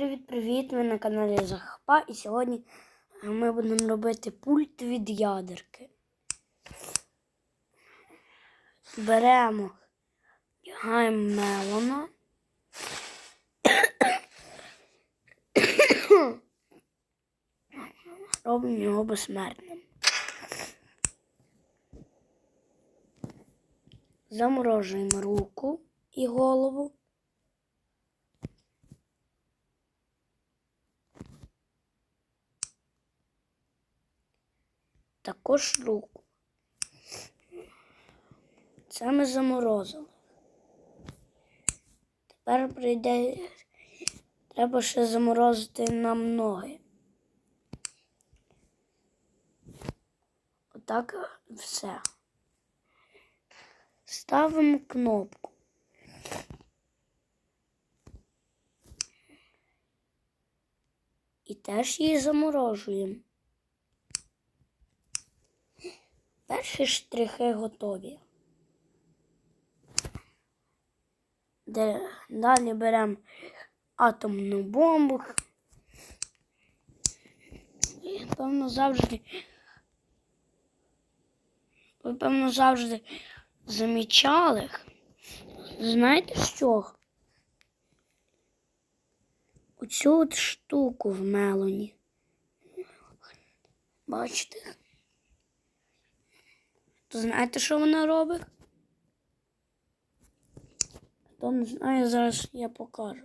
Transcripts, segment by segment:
Привіт-привіт! Ви на каналі Захапа і сьогодні ми будемо робити пульт від ядерки. Беремо, вдягаємо мелона. Робимо його безсмертним. Заморожуємо руку і голову. Також руку. Це ми заморозили. Тепер прийде, треба ще заморозити нам ноги. Отак все. Ставимо кнопку. І теж її заморожуємо. Перші штрихи готові. Далі беремо атомну бомбу. І, певно, завжди. Ви, певно, завжди замічали. Знаєте що? Оцю от штуку в мелоні. Бачите? То знаєте, що вона робить? Хто не знає, зараз я покажу.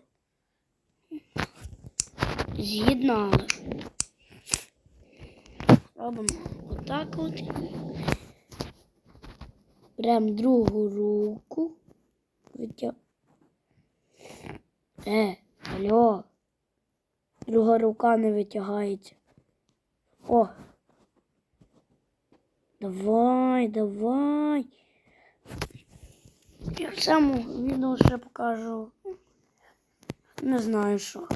З'єднали. Робимо отак от. Беремо другу руку. Е, алло. Друга рука не витягається. О! Давай, давай. Я в цьому ще покажу. Не знаю що.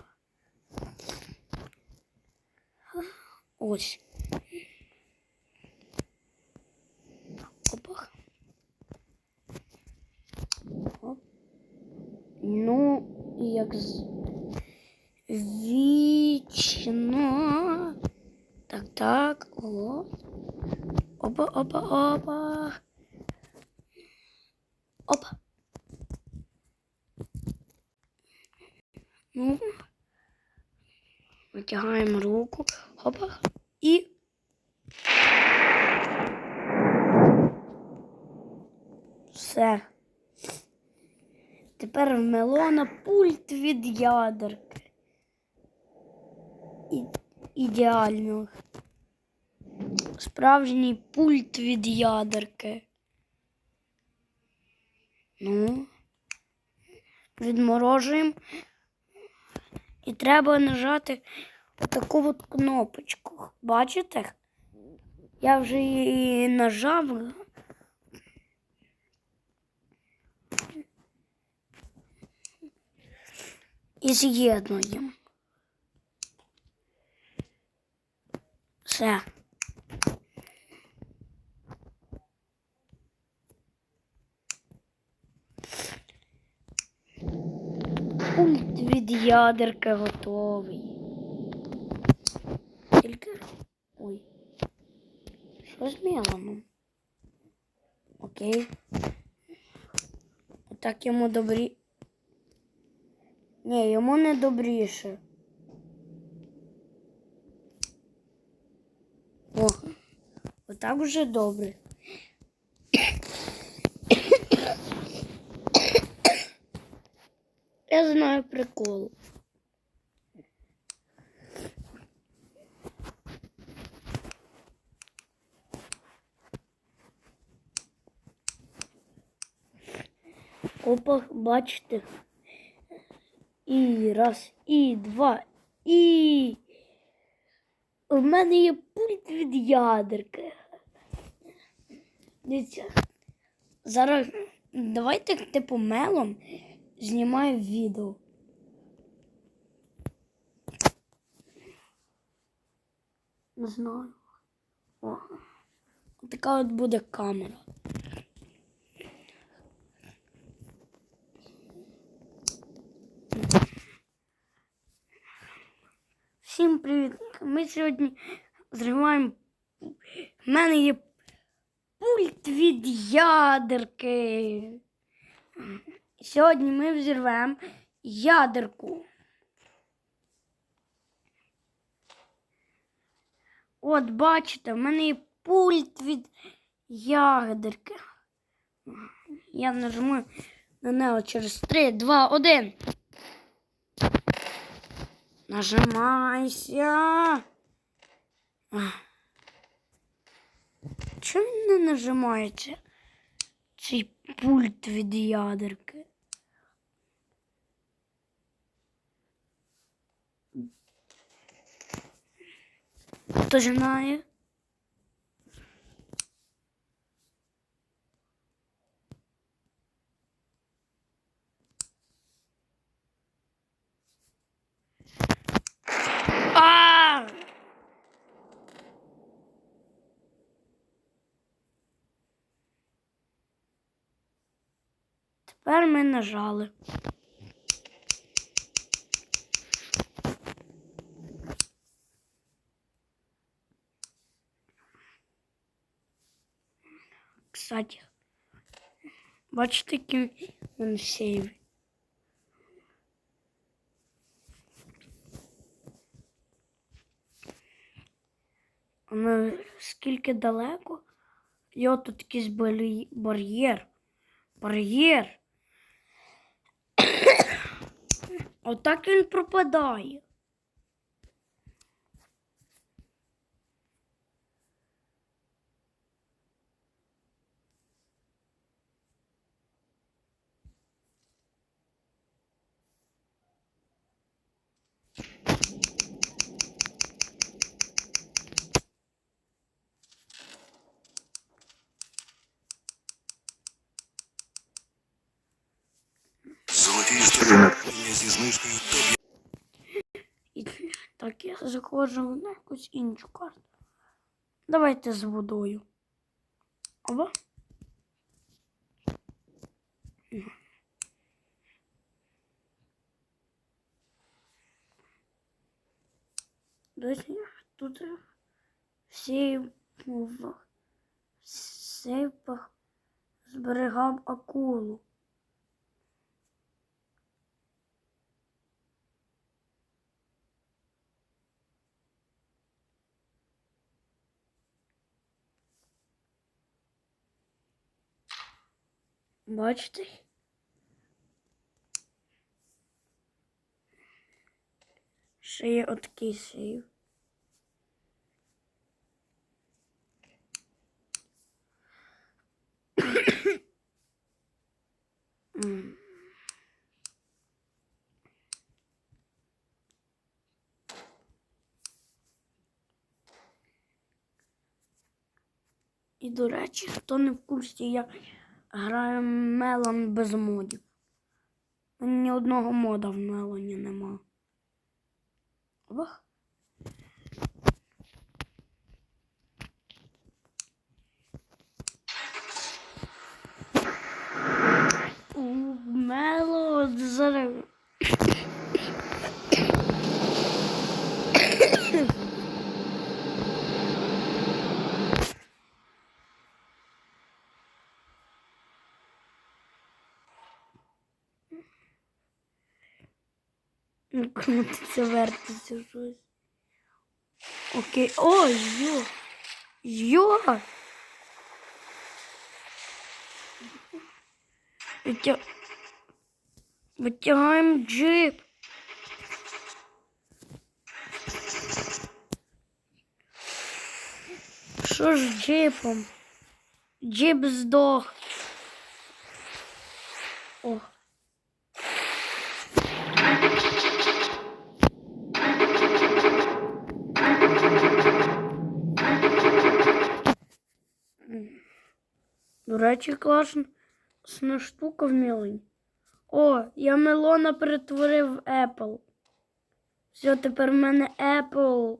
Ось. Ну, як з... вічно. Так, так, о. Опа, опа, опа. Опа. Ну, витягаємо руку. Опа. І. Все. Тепер в мелона пульт від ядерки. І... Ідеально. Справжній пульт від ядерки. Ну, відморожуємо. І треба нажати таку от кнопочку. Бачите? Я вже її нажав. І з'єднуємо. Все. Пульт від ядерки готовий. Тільки. Ой. Що з мелоном? Окей. Так йому добрі. Ні, йому не добріше. О, отак вже добре. Я знаю прикол. Опа, бачите. І раз, і два, і. У мене є пульт від ядерки. Дивіться. Зараз давайте типу мелом знімаю відео. Не знаю. О, така от буде камера. Всім привіт! Ми сьогодні зриваємо. У мене є пульт від ядерки. Сьогодні ми взірвемо ядерку. От бачите, в мене є пульт від ядерки. Я нажму на нього через 3, 2, 1. Нажимайся. Чому він не нажимається? Цей пульт від ядерки. Хто знає? А! Тепер ми нажали. Кстати, бачите, який він сейв. Скільки далеко? Йо, тут якийсь бар'є- бар'єр. Отак він пропадає. Так я заходжу на якусь іншу карту. Давайте з водою. Оба. Досі тут всі в сейпах зберігав акулу. Бачите? Ще є отакий сейв. І, до речі, хто не в курсі, я граю Мелон без модів. Ні одного мода в Мелоні нема. Ох. У Мело зараз. Ну, крутиться, вертиться щось. Окей. Ой, йо. Йо. Витя... Витягаємо джип. Що ж джипом? Джип здох. Речі, класна штука в мелоні. О, я мелона перетворив в Apple. Все, тепер в мене Apple.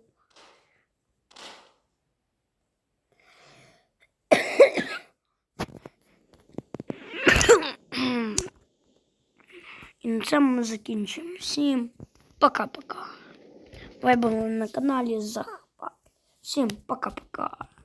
І на цьому ми закінчимо. Всім пока-пока. Ви були на каналі Захват. Всім пока-пока.